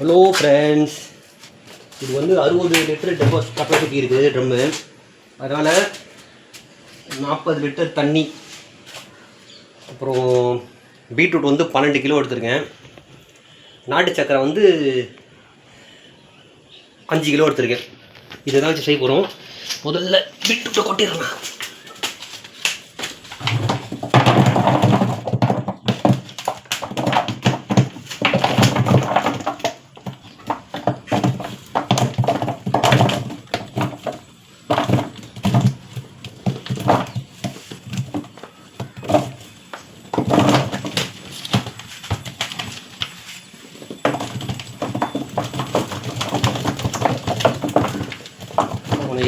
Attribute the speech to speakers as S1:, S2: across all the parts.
S1: Hello friends இது வந்து அறுபது லிட்டர் டெப்போ கெப்பாசிட்டி இருக்குது ட்ரம்மு அதனால் நாற்பது லிட்டர் தண்ணி. அப்புறம் பீட்ரூட் வந்து பன்னெண்டு கிலோ எடுத்திருக்கேன். நாட்டு சக்கரை வந்து அஞ்சு கிலோ எடுத்திருக்கேன். இதை தான் வச்சு செய்ய போகிறோம் முதல்ல பீட்ரூட்டை கொட்டிடலாம்.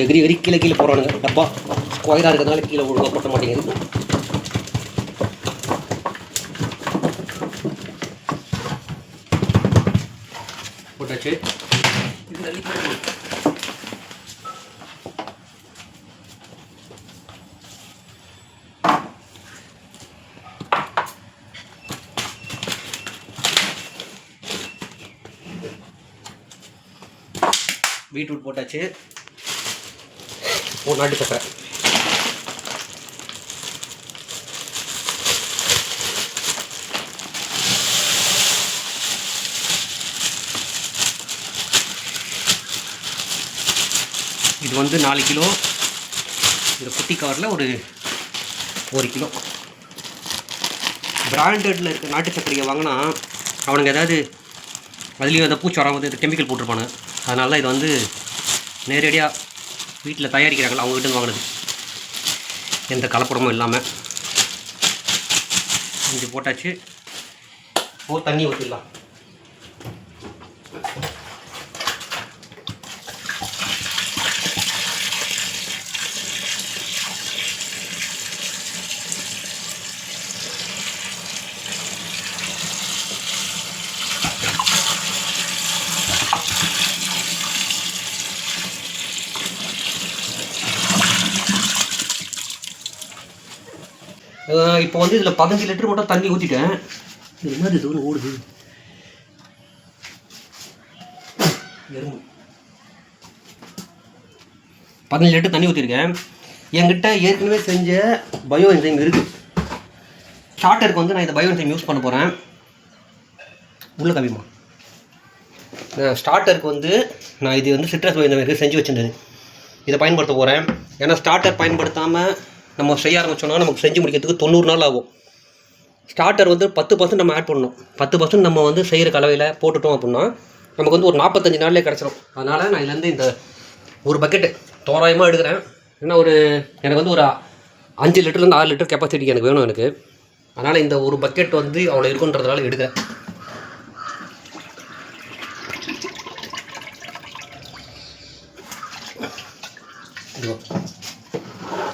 S1: எகிரி எகிரி கீழே கீழே போகிறானுங்க டப்பா. ஸ்கொயராக இருக்கிறதுனால கீழே ஒழுங்காக கொட்ட மாட்டேங்குது. போட்டாச்சு. பீட்ரூட் போட்டாச்சு. ஒரு நாட்டு சக்கரை இது வந்து நாலு கிலோ. இந்த குட்டி கவரில் ஒரு ஒரு கிலோ. பிராண்டடில் இருக்க நாட்டு சர்க்கரையை வாங்கினா அவனுங்க ஏதாவது அதுலேயும் அந்த பூச்சி வராமல் இந்த கெமிக்கல் போட்டிருப்பானு. அதனால இது வந்து நேரடியாக வீட்டில் தயாரிக்கிறாங்களா அவங்க கிட்ட வாங்கினது எந்த கலப்படமும் இல்லாமல். இஞ்சி போட்டாச்சு. போ தண்ணி ஊற்றிடலாம் இப்போ வந்து இதில் பதினஞ்சு லிட்டர் மட்டும் தண்ணி ஊற்றிட்டேன் இது என்னது இது ஒன்று ஓடுது. எறும்பு. பதினஞ்சு லிட்டர் தண்ணி ஊற்றிருக்கேன் என்கிட்ட ஏற்கனவே செஞ்ச பயோ என்சைம் இருக்குது ஸ்டார்டருக்கு வந்து நான் இந்த பயோ என்சைம் யூஸ் பண்ண போகிறேன் உள்ள கவிமா ஸ்டார்டருக்கு வந்து நான் இது வந்து சிட்ரஸ் பயோ என்சைம் செஞ்சு வச்சிருந்தது இதை பயன்படுத்த போகிறேன் ஏன்னா ஸ்டார்டர் பயன்படுத்தாமல் நம்ம செய்ய ஆரம்பித்தோம்னா நமக்கு செஞ்சு முடிக்கிறதுக்கு தொண்ணூறு நாள் ஆகும். ஸ்டார்டர் வந்து பத்து பர்சன்ட் நம்ம ஆட் பண்ணணும். பத்து பர்சன்ட் நம்ம வந்து செய்கிற கலவையில் போட்டுட்டோம் அப்படின்னா நமக்கு வந்து ஒரு நாற்பத்தஞ்சு நாள்லேயே கிடச்சிரும். அதனால் நான் இதுலேருந்து இந்த ஒரு பக்கெட்டு தோராயமாக எடுக்கிறேன். ஏன்னா ஒரு எனக்கு வந்து ஒரு அஞ்சு லிட்டர்லேருந்து ஆறு லிட்டர் கெப்பாசிட்டி எனக்கு வேணும் எனக்கு. அதனால் இந்த ஒரு பக்கெட் வந்து அவ்வளோ இருக்குன்றதுனால எடுக்கிறேன்.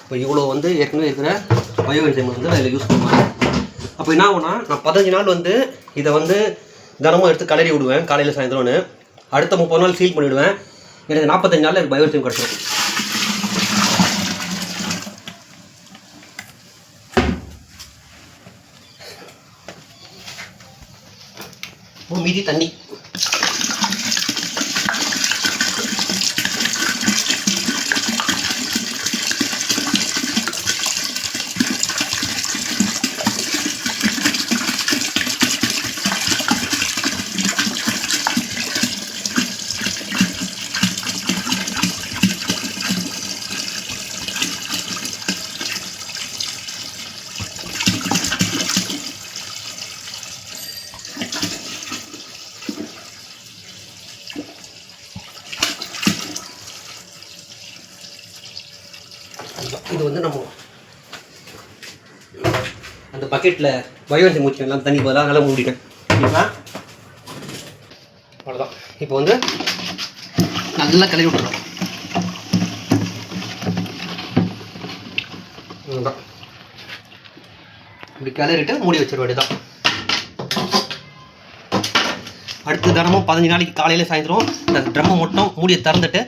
S1: இப்போ இவ்வளோ வந்து ஏற்கனவே இருக்கிற பயோ என்சைம் வந்து அதில் யூஸ் பண்ணுவேன் அப்போ என்ன ஆகுனா நான் பதினஞ்சு நாள் வந்து இதை வந்து தினமும் எடுத்து கலரி விடுவேன் காலையில் சாயந்தரம்னு. அடுத்த முப்பது நாள் சீல் பண்ணிவிடுவேன் எனக்கு நாற்பத்தஞ்சு நாளில் எனக்கு பயோ என்சைம் கிடச்சிடும் மீதி தண்ணி. இது வந்து நம்ம அந்த பக்கெட்டில் பயோன்சி மூச்சு எல்லாம் தண்ணி போதெல்லாம் நல்லா மூடிட்டேன். இப்போ அவ்வளோதான் இப்போ வந்து நல்லா கழுவி விட்டுறோம். அவ்வளோதான் இப்படி கிளறிட்டு மூடி வச்சிட வேண்டியதான் அடுத்து தினமும் பதினஞ்சு நாளைக்கு காலையில் சாயந்தரம் இந்த ட்ரம்மை மட்டும் மூடியை திறந்துட்டு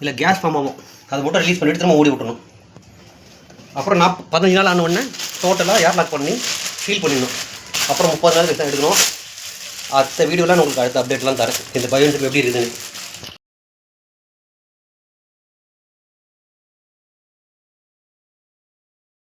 S1: இல்லை கேஸ் ஃபார்ம் ஆகும். அதை மட்டும் ரிலீஸ் பண்ணிவிட்டு திரும்ப மூடி விட்டணும் அப்புறம் நான் பதினஞ்சு நாள் ஆன உடனே டோட்டலாக ஏர் லாக் பண்ணி ஃபீல் பண்ணிடணும். அப்புறம் முப்பது நாள் தான் எடுக்கணும். அடுத்த வீடியோலாம் உங்களுக்கு அடுத்த அப்டேட்லாம் தரேன். இந்த பயோன்ட்ரிப் எப்படி இருக்குதுன்னு.